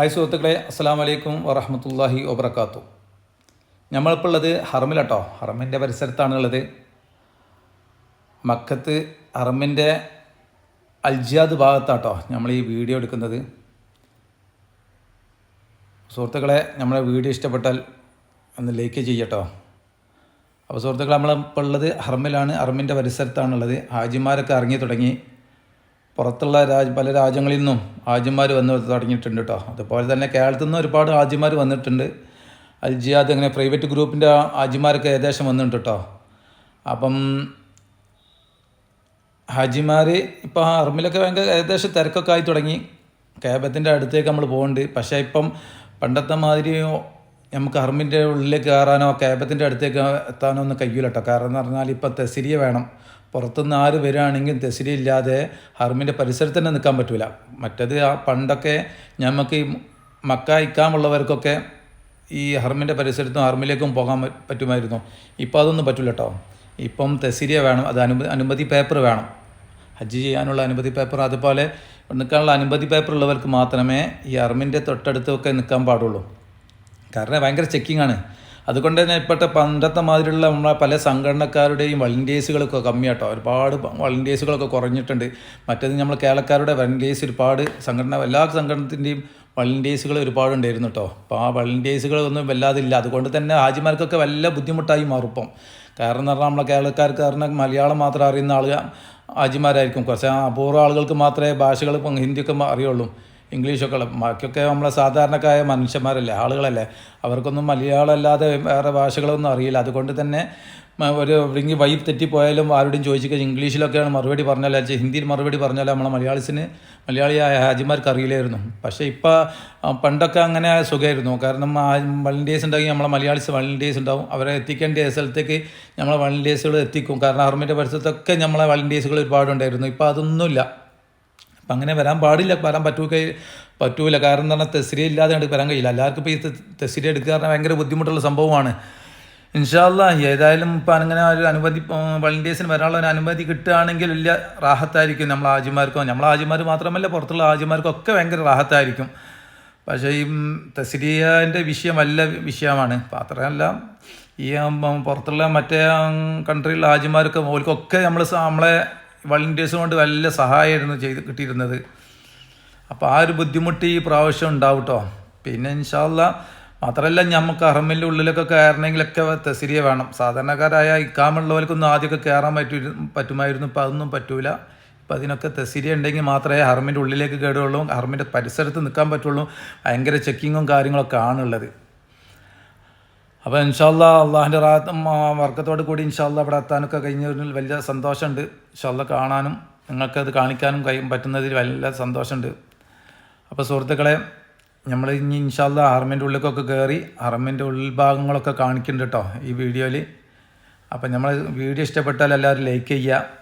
Hi സുഹൃത്തുക്കളെ അസ്സാം വലൈക്കും വറഹമത്തല്ലാഹി വബർക്കാത്തു നമ്മളിപ്പോൾ ഉള്ളത് ഹറമിലാട്ടോ ഹറമിന്റെ പരിസരത്താണ് ഉള്ളത് മക്കത്ത് ഹറമിന്റെ അൽജിയാദ് ഭാഗത്താട്ടോ നമ്മൾ ഈ വീഡിയോ എടുക്കുന്നത്. സുഹൃത്തുക്കളെ നമ്മളെ വീഡിയോ ഇഷ്ടപ്പെട്ടാൽ ഒന്ന് ലൈക്ക് ചെയ്യട്ടോ. അപ്പോൾ സുഹൃത്തുക്കളെ നമ്മളിപ്പോൾ ഉള്ളത് ഹറമിലാണ് ഹറമിന്റെ പരിസരത്താണുള്ളത്. ഹാജിമാരൊക്കെ ഇറങ്ങി തുടങ്ങി. പുറത്തുള്ള രാജ പല രാജ്യങ്ങളിൽ നിന്നും ആജിമാർ വന്ന് തുടങ്ങിയിട്ടുണ്ട് കേട്ടോ അതുപോലെ തന്നെ കേരളത്തിൽ നിന്ന് ഒരുപാട് ആജിമാർ വന്നിട്ടുണ്ട്. അൽ ജിയാദ് അങ്ങനെ പ്രൈവറ്റ് ഗ്രൂപ്പിന്റെ ആജിമാരൊക്കെ ഏകദേശം വന്നിട്ടുണ്ട് കേട്ടോ അപ്പം ഹാജിമാർ ഇപ്പോൾ അർമിലൊക്കെ ഭയങ്കര ഏകദേശം തിരക്കൊക്കെ ആയി തുടങ്ങി. കേബത്തിന്റെ അടുത്തേക്ക് നമ്മൾ പോകുന്നുണ്ട് പക്ഷേ ഇപ്പം പണ്ടത്തെ മാതിരി നമുക്ക് അർമിന്റെ ഉള്ളിലേക്ക് കയറാനോ കേബത്തിന്റെ അടുത്തേക്ക് എത്താനോ ഒന്നും കയ്യൂലട്ടോ കാരണം എന്ന് പറഞ്ഞാൽ ഇപ്പം തെസിരിയ വേണം. പുറത്തുനിന്ന് ആര് വരികയാണെങ്കിൽ തെസിരി ഇല്ലാതെ ഹർമിന്റെ പരിസരത്ത് തന്നെ നിൽക്കാൻ പറ്റില്ല മറ്റത് ആ പണ്ടൊക്കെ നമുക്ക് ഈ മക്ക ഇക്കാമുള്ളവർക്കൊക്കെ ഈ ഹർമിന്റെ പരിസരത്തും ഹർമിലേക്കും പോകാൻ പറ്റുമായിരുന്നു. ഇപ്പോൾ അതൊന്നും പറ്റില്ല കേട്ടോ ഇപ്പം തെസിരിയ വേണം. അത് അനുമതി അനുമതി പേപ്പർ വേണം. ഹജ്ജ് ചെയ്യാനുള്ള അനുമതി പേപ്പർ അതുപോലെ നിൽക്കാനുള്ള അനുമതി പേപ്പർ ഉള്ളവർക്ക് മാത്രമേ ഈ അർമിന്റെ തൊട്ടടുത്തൊക്കെ നിൽക്കാൻ പാടുള്ളൂ. കാരണം ഭയങ്കര ചെക്കിംഗ് ആണ്. അതുകൊണ്ട് തന്നെ ഇപ്പോഴത്തെ പണ്ടത്തെ മാതിരിയുള്ള നമ്മളെ പല സംഘടനക്കാരുടെയും വളണ്ടിയേഴ്സുകളൊക്കെ കമ്മിയാട്ടോ. ഒരുപാട് വളണ്ടിയേഴ്സുകളൊക്കെ കുറഞ്ഞിട്ടുണ്ട്. മറ്റേത് നമ്മൾ കേരളക്കാരുടെ വളണ്ടിയേഴ്സ് ഒരുപാട് സംഘടന എല്ലാ സംഘടനത്തിന്റെയും വളണ്ടിയേഴ്സുകൾ ഒരുപാട് ഉണ്ടായിരുന്നു കേട്ടോ അപ്പോൾ ആ വളണ്ടിയേഴ്സുകൾ ഒന്നും വല്ലാതില്ല അതുകൊണ്ട് തന്നെ ഹാജിമാർക്കൊക്കെ വല്ല ബുദ്ധിമുട്ടായി മാറുപ്പം കാരണം എന്ന് പറഞ്ഞാൽ നമ്മളെ കേരളക്കാർക്ക് കാരണം മലയാളം മാത്രം അറിയുന്ന ആളുകൾ ഹാജിമാരായിരിക്കും. കുറച്ച് അപൂർവ ആളുകൾക്ക് മാത്രമേ ഭാഷകൾ ഹിന്ദിയൊക്കെ അറിയുള്ളൂ. ഇംഗ്ലീഷൊക്കെ ബാക്കിയൊക്കെ നമ്മളെ സാധാരണക്കായ മനുഷ്യന്മാരല്ലേ ആളുകളല്ലേ. അവർക്കൊന്നും മലയാളം അല്ലാതെ വേറെ ഭാഷകളൊന്നും അറിയില്ല. അതുകൊണ്ട് തന്നെ ഒരു എവിടെയെങ്കിൽ വൈബ് തെറ്റിപ്പോയാലും ആരോടും ചോദിച്ചിട്ട് ഇംഗ്ലീഷിലൊക്കെയാണ് മറുപടി പറഞ്ഞാൽ ഹിന്ദിയിൽ മറുപടി പറഞ്ഞാൽ നമ്മളെ മലയാളിസിന് മലയാളിയായ ഹാജിമാർക്ക് അറിയില്ലായിരുന്നു. പക്ഷേ ഇപ്പോൾ പണ്ടൊക്കെ അങ്ങനെ സുഖമായിരുന്നു കാരണം വളണ്ടിയേഴ്സ് ഉണ്ടെങ്കിൽ നമ്മളെ മലയാളിസ് വളണ്ടിയേഴ്സ് ഉണ്ടാവും. അവരെ എത്തിക്കേണ്ട സ്ഥലത്തേക്ക് നമ്മളെ വളണ്ടിയേഴ്സുകൾ എത്തിക്കും. കാരണം ആർമിന്റെ പരിസരത്തൊക്കെ നമ്മളെ വളണ്ടിയേഴ്സുകൾ ഒരുപാടുണ്ടായിരുന്നു. ഇപ്പോൾ അതൊന്നുമില്ല. അപ്പം അങ്ങനെ വരാൻ പാടില്ല വരാൻ പറ്റൂല പറ്റൂല. കാരണം എന്ന് പറഞ്ഞാൽ തെസിരി ഇല്ലാതെ അങ്ങോട്ട് വരാൻ കഴിയില്ല. എല്ലാവർക്കും ഇപ്പോൾ ഈ തെസിരി എടുക്കുക പറഞ്ഞാൽ ഭയങ്കര ബുദ്ധിമുട്ടുള്ള സംഭവമാണ്. ഇൻഷാല്ല ഏതായാലും ഇപ്പം അങ്ങനെ ഒരു അനുമതി വളണ്ടിയേഴ്സിന് വരാനുള്ള ഒരു അനുമതി കിട്ടുകയാണെങ്കിൽ വലിയ റാഹത്തായിരിക്കും നമ്മൾ ആജിമാർക്കും. നമ്മൾ ആജിമാർ മാത്രമല്ല പുറത്തുള്ള ആജിമാർക്കും ഒക്കെ ഭയങ്കര റാഹത്തായിരിക്കും. പക്ഷേ ഈ തെസിരിയന്റെ വിഷയം വല്ല വിഷയമാണ്. മാത്രമല്ല ഈ പുറത്തുള്ള മറ്റേ കൺട്രിയിലുള്ള ആജിമാർക്ക് ഓൽക്കൊക്കെ നമ്മൾ നമ്മളെ വളണ്ടിയേഴ്സ് കൊണ്ട് നല്ല സഹായമായിരുന്നു ചെയ്ത് കിട്ടിയിരുന്നത്. അപ്പോൾ ആ ഒരു ബുദ്ധിമുട്ട് ഈ പ്രാവശ്യം ഉണ്ടാവും കേട്ടോ പിന്നെ ഇൻഷാല്ല മാത്രമല്ല നമുക്ക് അറമിന്റെ ഉള്ളിലൊക്കെ കയറണമെങ്കിലൊക്കെ തെസിരിയ വേണം. സാധാരണക്കാരായ ഇക്കാമുള്ളവർക്കൊന്നും ആദ്യമൊക്കെ കയറാൻ പറ്റൂ പറ്റുമായിരുന്നു. ഇപ്പോൾ അതൊന്നും പറ്റൂല. ഇപ്പം അതിനൊക്കെ തെസിരിയ ഉണ്ടെങ്കിൽ മാത്രമേ ഹർമിന്റെ ഉള്ളിലേക്ക് കയറുകയുള്ളൂ ഹർമിന്റെ പരിസരത്ത് നിൽക്കാൻ പറ്റുള്ളൂ. ഭയങ്കര ചെക്കിങ്ങും കാര്യങ്ങളൊക്കെ ആണുള്ളത്. അപ്പോൾ ഇൻഷാല്ല അള്ളാഹിന്റെ റാത്തും വർക്കത്തോട് കൂടി ഇൻഷാല്ല ഇവിടെ എത്താനൊക്കെ കഴിഞ്ഞതിൽ വലിയ സന്തോഷമുണ്ട്. ഇൻഷാല്ല കാണാനും നിങ്ങൾക്കത് കാണിക്കാനും കഴിയും പറ്റുന്നതിൽ വലിയ സന്തോഷമുണ്ട്. അപ്പോൾ സുഹൃത്തുക്കളെ നമ്മൾ ഇനി ഇൻഷാല്ല ഹർമിന്റെ ഉള്ളിലേക്കൊക്കെ കയറി ഹർമിന്റെ ഉൾഭാഗങ്ങളൊക്കെ കാണിക്കുന്നുണ്ട് കേട്ടോ ഈ വീഡിയോയിൽ അപ്പം നമ്മൾ വീഡിയോ ഇഷ്ടപ്പെട്ടാൽ എല്ലാവരും ലൈക്ക് ചെയ്യുക.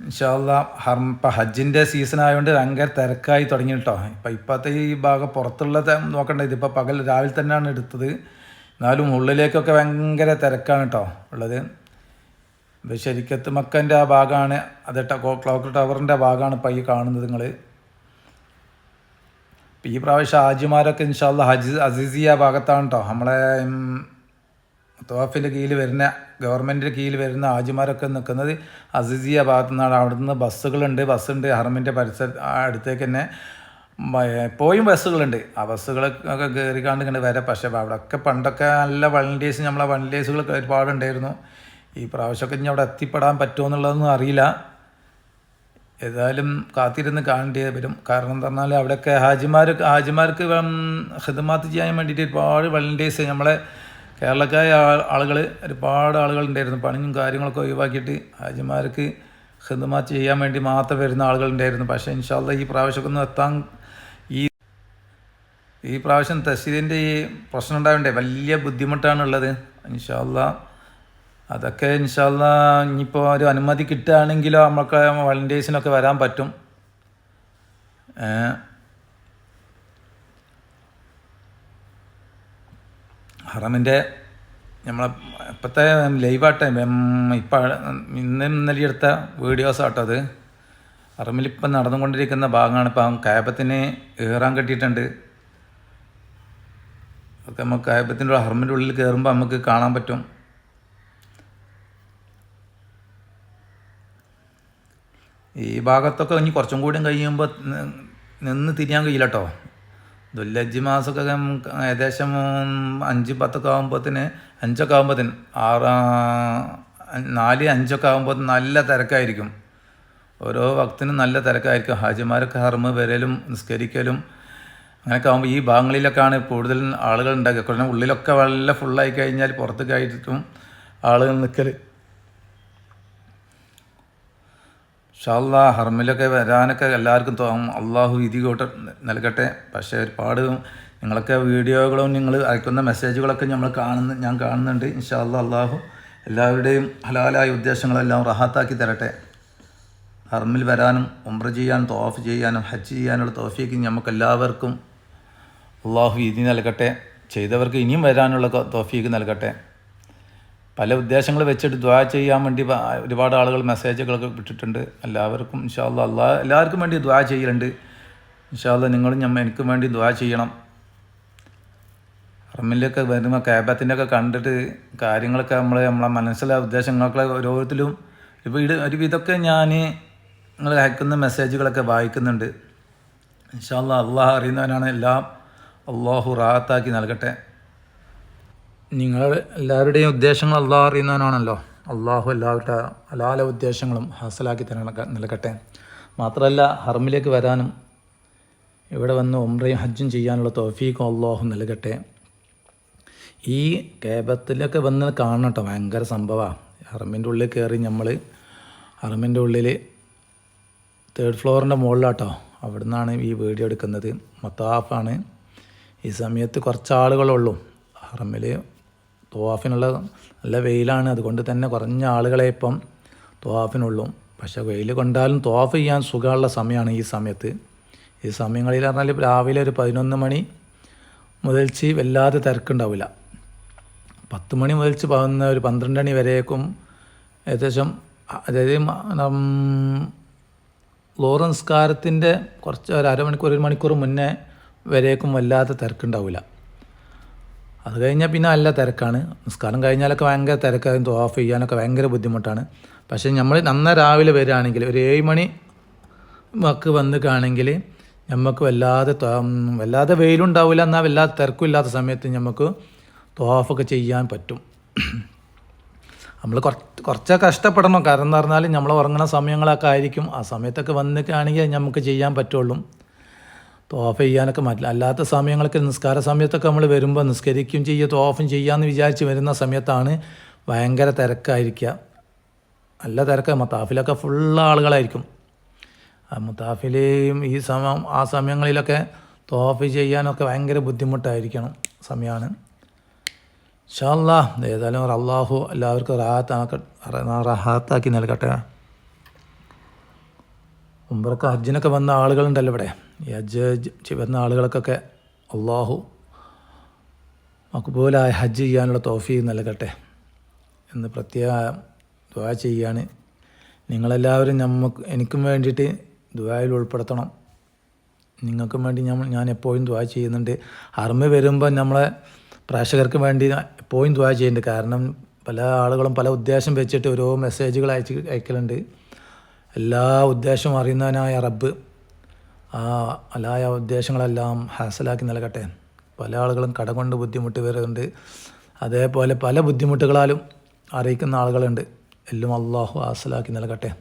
ഇൻഷാല്ല ഹർ ഇപ്പം ഹജ്ജിന്റെ സീസൺ ആയതുകൊണ്ട് ഭയങ്കര തിരക്കായി തുടങ്ങി കേട്ടോ ഇപ്പം ഇപ്പോഴത്തെ ഈ ഭാഗം പുറത്തുള്ള നോക്കണ്ട ഇതിപ്പോൾ പകൽ രാവിലെ തന്നെയാണ് എടുത്തത്. എന്നാലും ഉള്ളിലേക്കൊക്കെ ഭയങ്കര തിരക്കാണ് കേട്ടോ ഉള്ളത്. ഇത് ശരിക്കത്ത് മക്കന്റെ ആ ഭാഗമാണ് അത് ക്ലോക്ക് ടവറിന്റെ ഭാഗമാണ് ഇപ്പം ഈ കാണുന്നത് നിങ്ങൾ ഈ പ്രാവശ്യം ഹാജിമാരൊക്കെ ഇൻഷാല്ല ഹജ് അസീസിയ ഭാഗത്താണ് കേട്ടോ നമ്മളെ തോഫിന്റെ കീഴിൽ വരുന്ന ഗവൺമെന്റിന്റെ കീഴിൽ വരുന്ന ആജിമാരൊക്കെ നിൽക്കുന്നത് അസിസിയ ഭാഗത്തു നിന്നാണ് അവിടെ നിന്ന് ബസ്സുകളുണ്ട് ബസ്സുണ്ട്. ഹറമിന്റെ പരിസര അടുത്തേക്ക് തന്നെ എപ്പോഴും ബസ്സുകളുണ്ട്. ആ ബസ്സുകളൊക്കെ കയറിക്കാണ്ട് ഇങ്ങനെ വരെ. പക്ഷേ അവിടെയൊക്കെ പണ്ടൊക്കെ നല്ല വണ്ടിയേഴ്സ് നമ്മളെ വണ്ടിയേഴ്സുകളൊക്കെ ഒരുപാടുണ്ടായിരുന്നു. ഈ പ്രാവശ്യമൊക്കെ ഇനി അവിടെ എത്തിപ്പെടാൻ പറ്റുമോ എന്നുള്ളതൊന്നും അറിയില്ല. ഏതായാലും കാത്തിരുന്ന് കാണേണ്ടി വരും. കാരണം എന്ന് പറഞ്ഞാൽ അവിടെയൊക്കെ ഹാജിമാർ ഹാജിമാർക്ക് ഹിദമാത്ത് ചെയ്യാൻ വേണ്ടിയിട്ട് ഒരുപാട് വളണ്ടിയേഴ്സ് നമ്മളെ കേരളക്കായ ആളുകൾ ഒരുപാട് ആളുകളുണ്ടായിരുന്നു പണിയും കാര്യങ്ങളൊക്കെ ഒഴിവാക്കിയിട്ട് ഹാജിമാർക്ക് ഹിദമാത്ത് ചെയ്യാൻ വേണ്ടി മാത്രം വരുന്ന ആളുകൾ ഉണ്ടായിരുന്നു. പക്ഷേ ഇൻഷാല്ല ഈ പ്രാവശ്യമൊക്കെ ഒന്ന് എത്താൻ ഈ ഈ പ്രാവശ്യം തസീദിന്റെ ഈ പ്രശ്നം ഉണ്ടാവണ്ടേ? വലിയ ബുദ്ധിമുട്ടാണുള്ളത് ഇൻഷാല്ല അതൊക്കെ ഇൻഷാല്ല ഇനിയിപ്പോൾ ഒരു അനുമതി കിട്ടുകയാണെങ്കിലോ നമുക്ക് വളണ്ടിയേഴ്സിനൊക്കെ വരാൻ പറ്റും. ഹറമിന്റെ നമ്മളെ ഇപ്പോഴത്തെ ലൈവാട്ടെ ഇപ്പം ഇന്ന് ഇന്നലെ എടുത്ത വീഡിയോസ് ആട്ടോ അത്. ഹറമിലിപ്പം നടന്നുകൊണ്ടിരിക്കുന്ന ഭാഗമാണ് ഇപ്പം കായപ്പത്തിന് ഏറാൻ കെട്ടിയിട്ടുണ്ട്. ഒക്കെ നമുക്ക് കായപ്പത്തിന്റെ ഹറമിന്റെ ഉള്ളിൽ കയറുമ്പോൾ നമുക്ക് കാണാൻ പറ്റും. ഈ ഭാഗത്തൊക്കെ ഇനി കുറച്ചും കൂടി കഴിയുമ്പോൾ നിന്ന് തിരിയാൻ കഴിയില്ല കേട്ടോ ദുല്ലജ്ജി മാസമൊക്കെ ഏകദേശം അഞ്ച് പത്തൊക്കെ തന്നെ അഞ്ചൊക്കെ ആകുമ്പോഴത്തേന് ആറ് നാല് അഞ്ചൊക്കെ ആകുമ്പോൾ നല്ല തിരക്കായിരിക്കും. ഓരോ ഭക്തനും നല്ല തിരക്കായിരിക്കും. ഹാജിമാരൊക്കെ ഹർമ്മ് വരലും നിസ്കരിക്കലും അങ്ങനെയൊക്കെ ആകുമ്പോൾ ഈ ഭാഗങ്ങളിലൊക്കെയാണ് കൂടുതൽ ആളുകൾ ഉണ്ടാക്കുക കുറഞ്ഞ ഉള്ളിലൊക്കെ വളരെ ഫുള്ളായി കഴിഞ്ഞാൽ പുറത്തേക്ക് ആയിട്ടും ആളുകൾ നിൽക്കൽ ഷാല്ല ഹർമിലൊക്കെ വരാനൊക്കെ എല്ലാവർക്കും തോന്നും അള്ളാഹു വിധി കൂട്ട നൽകട്ടെ. പക്ഷേ ഒരുപാട് നിങ്ങളൊക്കെ വീഡിയോകളും നിങ്ങൾ അയക്കുന്ന മെസ്സേജുകളൊക്കെ നമ്മൾ കാണുന്നു ഞാൻ കാണുന്നുണ്ട്. ഇൻഷാല്ല അള്ളാഹു എല്ലാവരുടെയും ഹലാലായ ഉദ്ദേശങ്ങളെല്ലാം റഹാത്താക്കി തരട്ടെ. ഹർമിൽ വരാനും ഉംറ ചെയ്യാനും തോഫ് ചെയ്യാനും ഹജ്ജ് ചെയ്യാനുള്ള തോഫിക്ക് നമുക്ക് എല്ലാവർക്കും അള്ളാഹു വിധി നൽകട്ടെ. ചെയ്തവർക്ക് ഇനിയും വരാനുള്ള തോഫീക്ക് നൽകട്ടെ. പല ഉദ്ദേശങ്ങൾ വെച്ചിട്ട് ദ്വാ ചെയ്യാൻ വേണ്ടി ഒരുപാട് ആളുകൾ മെസ്സേജുകളൊക്കെ വിട്ടിട്ടുണ്ട് എല്ലാവർക്കും ഇൻഷാല്ല അല്ലാ എല്ലാവർക്കും വേണ്ടി ദ്വാ ചെയ്യലുണ്ട്. ഇൻഷാല്ല നിങ്ങളും ഞമ്മ എനിക്കും വേണ്ടി ദ്വാ ചെയ്യണം. റമ്മിലൊക്കെ വരുമ്പോൾ ക്യാബത്തിന്റെ ഒക്കെ കണ്ടിട്ട് കാര്യങ്ങളൊക്കെ നമ്മൾ നമ്മളെ മനസ്സിലെ ഉദ്ദേശങ്ങളൊക്കെ ഓരോരുത്തരും വീട് ഒരു വിധമൊക്കെ ഞാൻ നിങ്ങൾ അയക്കുന്ന മെസ്സേജുകളൊക്കെ വായിക്കുന്നുണ്ട്. ഇൻഷാല്ല അള്ളാഹ് അറിയുന്നവനാണ് എല്ലാം അള്ളാഹു റാഹത്താക്കി നൽകട്ടെ. നിങ്ങൾ എല്ലാവരുടെയും ഉദ്ദേശങ്ങൾ അള്ളാഹ് അറിയുന്നവനാണല്ലോ. അള്ളാഹു എല്ലാവരുടെ അലാല ഉദ്ദേശങ്ങളും ഹാസലാക്കി തന്നെ നിൽക്കട്ടെ മാത്രമല്ല ഹർമിലേക്ക് വരാനും ഇവിടെ വന്ന് ഉംറയും ഹജ്ജും ചെയ്യാനുള്ള തോഫീക്കും അള്ളാഹു നൽകട്ടെ. ഈ കേബത്തിലൊക്കെ വന്ന് കാണണം കേട്ടോ. ഭയങ്കര സംഭവമാണ് ഹർമിന്റെ ഉള്ളിൽ കയറി നമ്മൾ ഹർമിന്റെ ഉള്ളിൽ തേർഡ് ഫ്ലോറിന്റെ മുകളിലാട്ടോ. അവിടെ നിന്നാണ് ഈ വീഡിയോ എടുക്കുന്നത്. മത്താഫാണ്. ഈ സമയത്ത് കുറച്ച് ആളുകളുള്ളൂ ഹറമിൽ തോവാഫിനുള്ള നല്ല വെയിലാണ്. അതുകൊണ്ട് തന്നെ കുറഞ്ഞ ആളുകളെ ഇപ്പം തോവാഫിനുള്ളൂ. പക്ഷേ വെയിൽ കൊണ്ടാലും തോഫ് ചെയ്യാൻ സുഖമുള്ള സമയമാണ് ഈ സമയത്ത്. ഈ സമയങ്ങളിൽ പറഞ്ഞാൽ രാവിലെ ഒരു പതിനൊന്ന് മണി മുതൽച്ച് വല്ലാതെ തിരക്കുണ്ടാവില്ല. പത്ത് മണി മുതൽച്ച് പതിനൊന്ന് ഒരു പന്ത്രണ്ട് മണി വരേക്കും ഏകദേശം അതായത് ലോറൻസ്കാരത്തിന്റെ കുറച്ച് ഒരു അരമണിക്കൂർ ഒരു മണിക്കൂർ മുന്നേ വരേക്കും വല്ലാതെ തിരക്കുണ്ടാവില്ല. അത് കഴിഞ്ഞാൽ പിന്നെ നല്ല തിരക്കാണ്. നിസ്കാരം കഴിഞ്ഞാലൊക്കെ ഭയങ്കര തിരക്കായും ഓഫ് ചെയ്യാനൊക്കെ ഭയങ്കര ബുദ്ധിമുട്ടാണ്. പക്ഷേ നമ്മൾ നന്ന രാവിലെ വരികയാണെങ്കിൽ ഒരു ഏഴ് മണി ഒക്കെ വന്ന് കാണെങ്കിൽ നമുക്ക് വല്ലാതെ വല്ലാതെ വെയിലുണ്ടാവില്ല എന്നാൽ വല്ലാതെ തിരക്കില്ലാത്ത സമയത്ത് നമുക്ക് തോഫൊക്കെ ചെയ്യാൻ പറ്റും. നമ്മൾ കുറച്ച് കുറച്ചൊക്കെ കഷ്ടപ്പെടണം. കാരണം എന്ന് പറഞ്ഞാൽ നമ്മൾ ഉറങ്ങുന്ന സമയങ്ങളൊക്കെ ആയിരിക്കും. ആ സമയത്തൊക്കെ വന്നിട്ടാണെങ്കിൽ നമുക്ക് ചെയ്യാൻ പറ്റുള്ളൂ. തോഫ ചെയ്യാനൊക്കെ മറ്റില്ല. അല്ലാത്ത സമയങ്ങളൊക്കെ നിസ്കാര സമയത്തൊക്കെ നമ്മൾ വരുമ്പോൾ നിസ്കരിക്കും ചെയ്യുക തോഫും ചെയ്യാമെന്ന് വിചാരിച്ച് വരുന്ന സമയത്താണ് ഭയങ്കര തിരക്കായിരിക്കുക. നല്ല തിരക്ക്. മത്താഫിലൊക്കെ ഫുള്ള് ആളുകളായിരിക്കും. മുത്താഫിലെയും ഈ സമയം ആ സമയങ്ങളിലൊക്കെ തോഫ് ചെയ്യാനൊക്കെ ഭയങ്കര ബുദ്ധിമുട്ടായിരിക്കണം സമയമാണ് ഷാല്ലാ ഏതായാലും അള്ളാഹു എല്ലാവർക്കും റാഹത്താക്ക റാഹത്താക്കി നൽകട്ടെ. മുമ്പൊക്കെ ഹജ്ജിനൊക്കെ വന്ന ആളുകളുണ്ടല്ലോ ഇവിടെ. ഹജ്ജ് ചെയ്യുന്ന ആളുകൾക്കൊക്കെ അള്ളാഹു മക്ബൂലായ ഹജ്ജ് ചെയ്യാനുള്ള തോഫീ നൽകട്ടെ എന്ന് പ്രത്യേക ദുവാ ചെയ്യാണ്. നിങ്ങളെല്ലാവരും നമുക്ക് എനിക്കും വേണ്ടിയിട്ട് ദുആയിൽ ഉൾപ്പെടുത്തണം. നിങ്ങൾക്കും വേണ്ടി ഞാൻ ഞാൻ എപ്പോഴും ദുആ ചെയ്യുന്നുണ്ട്. അർമ്മ വരുമ്പോൾ നമ്മളെ പ്രേക്ഷകർക്ക് വേണ്ടി എപ്പോഴും ദുആ ചെയ്യുന്നുണ്ട്. കാരണം പല ആളുകളും പല ഉദ്ദേശം വെച്ചിട്ട് ഓരോ മെസ്സേജുകൾ അയച്ച് അയക്കലുണ്ട്. എല്ലാ ഉദ്ദേശവും അറിയുന്നവനായ റബ്ബ് ആ അലായ ഉദ്ദേശങ്ങളെല്ലാം ഹാസലാക്കി നൽകട്ടെ. പല ആളുകളും കട കൊണ്ട് ബുദ്ധിമുട്ട് വരുന്നുണ്ട്. അതേപോലെ പല ബുദ്ധിമുട്ടുകളാലും അറിയിക്കുന്ന ആളുകളുണ്ട്. എല്ലാം അള്ളാഹു ഹാസലാക്കി നൽകട്ടെ.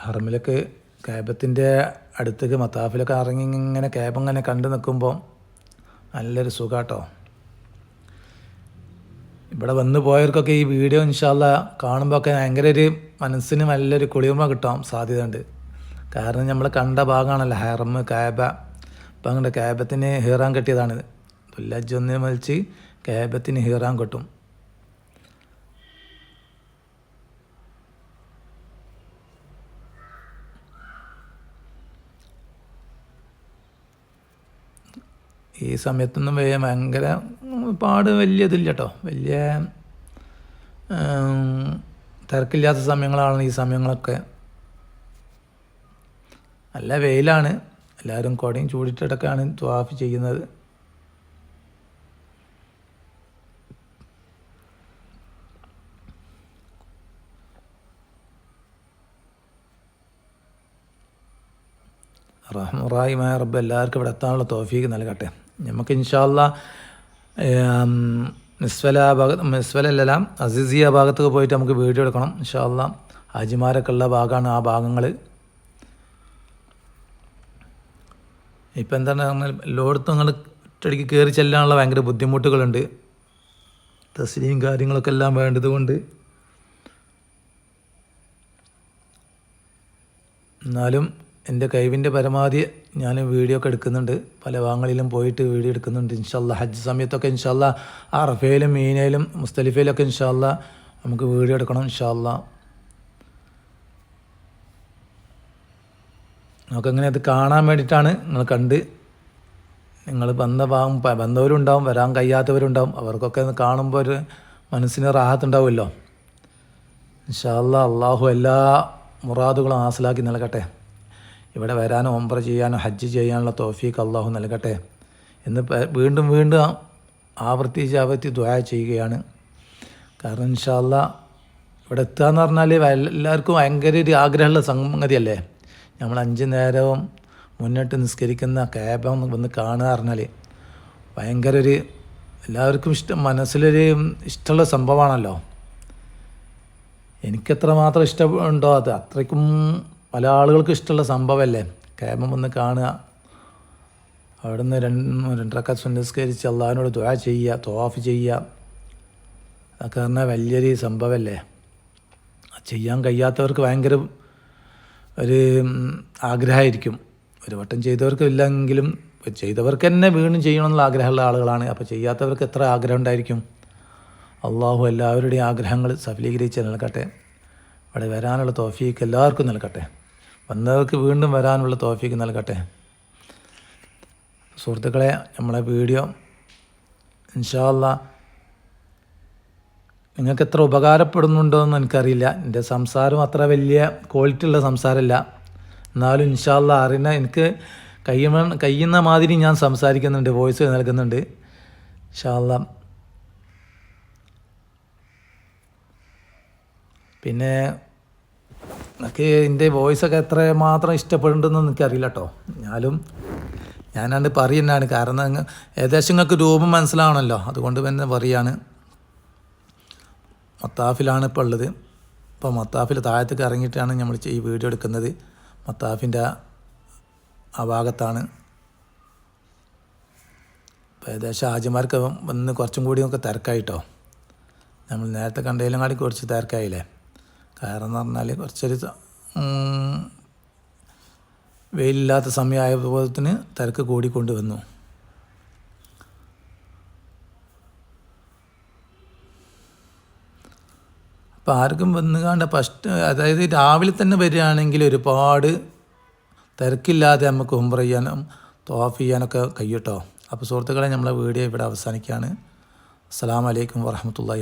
ഹർമിലൊക്കെ ക്യാബത്തിന്റെ അടുത്തേക്ക് മത്താഫിലൊക്കെ ഇറങ്ങി ഇങ്ങനെ ക്യാബ് ഇങ്ങനെ കണ്ടു നിൽക്കുമ്പോൾ നല്ലൊരു സുഖാട്ടോ. ഇവിടെ വന്നു പോയവർക്കൊക്കെ ഈ വീഡിയോ ഇൻഷാല്ല കാണുമ്പോൾ ഒക്കെ ഭയങ്കര ഒരു മനസ്സിന് നല്ലൊരു കുളിർമ കിട്ടാൻ സാധ്യതയുണ്ട്. കാരണം നമ്മൾ കണ്ട ഭാഗമാണല്ലോ ഹെറം കാബ. ഇപ്പം അങ്ങനെ കാബത്തിന് ഹീറാൻ കെട്ടിയതാണിത് പുല്ലജ് ഒന്ന് മലിച്ച് കാബത്തിന് ഹീറാൻ കെട്ടും. ഈ സമയത്തൊന്നും ഭയങ്കര പാട് വലിയ ഇതില്ല കേട്ടോ വലിയ തിരക്കില്ലാത്ത സമയങ്ങളാണ് ഈ സമയങ്ങളൊക്കെ. നല്ല വെയിലാണ്. എല്ലാവരും കുടയും ചൂടിട്ടിടക്കാണ് ത്വാഫ് ചെയ്യുന്നത്. റഹ്മുറായിമായ റബ്ബ് എല്ലാവർക്കും ഇവിടെ എത്താനുള്ള തോഫീക്ക് നൽകട്ടെ. നമുക്ക് ഇൻഷാല്ല മിസ്വല ഭാഗത്ത് മിസ്വലല്ല അസിസിയ ഭാഗത്തൊക്കെ പോയിട്ട് നമുക്ക് വീഡിയോ എടുക്കണം ഇൻഷാല്ല ഹാജിമാരൊക്കെ ഉള്ള ഭാഗമാണ് ആ ഭാഗങ്ങൾ ഇപ്പം എന്താണ് പറഞ്ഞാൽ എല്ലായിടത്തും നിങ്ങൾ ഒറ്റയടിക്ക് കയറി ചെല്ലാനുള്ള ഭയങ്കര ബുദ്ധിമുട്ടുകളുണ്ട്. തസ്ലിയും കാര്യങ്ങളൊക്കെ എല്ലാം വേണ്ടത് കൊണ്ട്. എന്നാലും എന്റെ കഴിവിന്റെ പരമാവധി ഞാൻ വീഡിയോ ഒക്കെ എടുക്കുന്നുണ്ട്. പല ഭാഗങ്ങളിലും പോയിട്ട് വീഡിയോ എടുക്കുന്നുണ്ട്. ഇൻഷാല്ല ഹജ്ജ് സമയത്തൊക്കെ ഇൻഷാല്ല ആ റഫയിലും മീനയിലും മുസ്തലിഫയിലൊക്കെ ഇൻഷാല്ല നമുക്ക് വീഡിയോ എടുക്കണം ഇൻഷാല്ല നമുക്കങ്ങനെ അത് കാണാൻ വേണ്ടിയിട്ടാണ് നിങ്ങൾ കണ്ട്. നിങ്ങൾ വന്ന ഭാഗം വന്നവരുണ്ടാവും വരാൻ കഴിയാത്തവരുണ്ടാവും. അവർക്കൊക്കെ കാണുമ്പോൾ ഒരു മനസ്സിന് റാഹത്തുണ്ടാവുമല്ലോ ഇൻഷാല്ല അള്ളാഹു എല്ലാ മുറാദുകളും ആസിലാക്കി നൽകട്ടെ. ഇവിടെ വരാനും ഒമ്പ്ര ചെയ്യാനും ഹജ്ജ് ചെയ്യാനുള്ള തോഫീക്ക് അള്ളാഹു നൽകട്ടെ എന്ന് വീണ്ടും വീണ്ടും ആവർത്തിച്ച് ആവർത്തി ദ്വായ ചെയ്യുകയാണ്. കാരണം ഇൻഷാല്ല ഇവിടെ എത്തുക എന്ന് പറഞ്ഞാൽ എല്ലാവർക്കും ഭയങ്കര ഒരു ആഗ്രഹമുള്ള സംഗതിയല്ലേ? നമ്മൾ അഞ്ച് നേരവും മുന്നിട്ട് നിസ്കരിക്കുന്ന ക്യാബം വന്ന് കാണുക പറഞ്ഞാൽ ഭയങ്കര ഒരു എല്ലാവർക്കും ഇഷ്ടം മനസ്സിലൊരു ഇഷ്ടമുള്ള സംഭവമാണല്ലോ. എനിക്കെത്രമാത്രം ഇഷ്ടമുണ്ടോ അത് അത്രയ്ക്കും പല ആളുകൾക്ക് ഇഷ്ടമുള്ള സംഭവമല്ലേ? കേമം വന്ന് കാണുക. അവിടെ നിന്ന് രണ്ട് രണ്ടരക്ക സുനിസ്കരിച്ച് അള്ളാഹിനോട് ദ്വാ ചെയ്യുക തോഫ് ചെയ്യുക. അതൊക്കെ പറഞ്ഞാൽ വലിയൊരു സംഭവമല്ലേ? ചെയ്യാൻ കഴിയാത്തവർക്ക് ഭയങ്കര ഒരു ആഗ്രഹമായിരിക്കും. ഒരു വട്ടം ചെയ്തവർക്ക് ഇല്ലെങ്കിലും ചെയ്തവർക്ക് തന്നെ വീണ്ടും ചെയ്യണമെന്നുള്ള ആഗ്രഹമുള്ള ആളുകളാണ്. അപ്പോൾ ചെയ്യാത്തവർക്ക് എത്ര ആഗ്രഹം ഉണ്ടായിരിക്കും? അള്ളാഹു എല്ലാവരുടെയും ആഗ്രഹങ്ങൾ സഫലീകരിച്ച് നൽകട്ടെ. അവിടെ വരാനുള്ള തോഫീക്ക് എല്ലാവർക്കും നൽകട്ടെ. വന്നവർക്ക് വീണ്ടും വരാനുള്ള തോഫിക്ക് നൽകട്ടെ. സുഹൃത്തുക്കളെ നമ്മളെ വീഡിയോ ഇൻഷാല്ല നിങ്ങൾക്ക് എത്ര ഉപകാരപ്പെടുന്നുണ്ടോ എന്ന് എനിക്കറിയില്ല. എന്റെ സംസാരം അത്ര വലിയ ക്വാളിറ്റി ഉള്ള സംസാരമല്ല. എന്നാലും ഇൻഷാല്ല അറിയുന്ന എനിക്ക് കഴിയുന്ന കഴിയുന്ന മാതിരി ഞാൻ സംസാരിക്കുന്നുണ്ട് വോയിസ് നൽകുന്നുണ്ട്. ഇൻഷാല്ല പിന്നെ എനിക്ക് എന്റെ വോയിസൊക്കെ എത്ര മാത്രം ഇഷ്ടപ്പെടുന്നുണ്ടെന്ന് എനിക്കറിയില്ല കേട്ടോ എന്നാലും ഞാനാണ് പറയുന്നതാണ്. കാരണം ഏകദേശം നിങ്ങൾക്ക് രൂപം മനസ്സിലാവണമല്ലോ അതുകൊണ്ട് തന്നെ പറയാണ്. മത്താഫിലാണ് ഇപ്പോൾ ഉള്ളത്. ഇപ്പോൾ മത്താഫിൽ താഴത്തേക്ക് ഇറങ്ങിയിട്ടാണ് നമ്മൾ ഈ വീഡിയോ എടുക്കുന്നത്. മത്താഫിന്റെ ആ ഭാഗത്താണ്. ഇപ്പോൾ ഏകദേശം ആജിമാർക്ക് വന്ന് കുറച്ചും കൂടി നമുക്ക് തിരക്കായിട്ടോ. നമ്മൾ നേരത്തെ കണ്ടതിലും കാടി കുറച്ച് തിരക്കായില്ലേ? കാരണം എന്ന് പറഞ്ഞാൽ കുറച്ചൊരു വെയിലില്ലാത്ത സമയമായപ്പോഴത്തിന് തിരക്ക് കൂടിക്കൊണ്ട് വന്നു അപ്പോൾ ആർക്കും വന്നുകാണ്ട് ഫസ്റ്റ് അതായത് രാവിലെ തന്നെ വരികയാണെങ്കിൽ ഒരുപാട് തിരക്കില്ലാതെ നമുക്ക് ഉംറ ചെയ്യാനും തോഫ് ചെയ്യാനൊക്കെ കഴിയട്ടോ അപ്പോൾ സുഹൃത്തുക്കളെ നമ്മളെ വീഡിയോ ഇവിടെ അവസാനിക്കുകയാണ്. അസ്സാം വലൈക്കും വാഹമത്തല്ലാ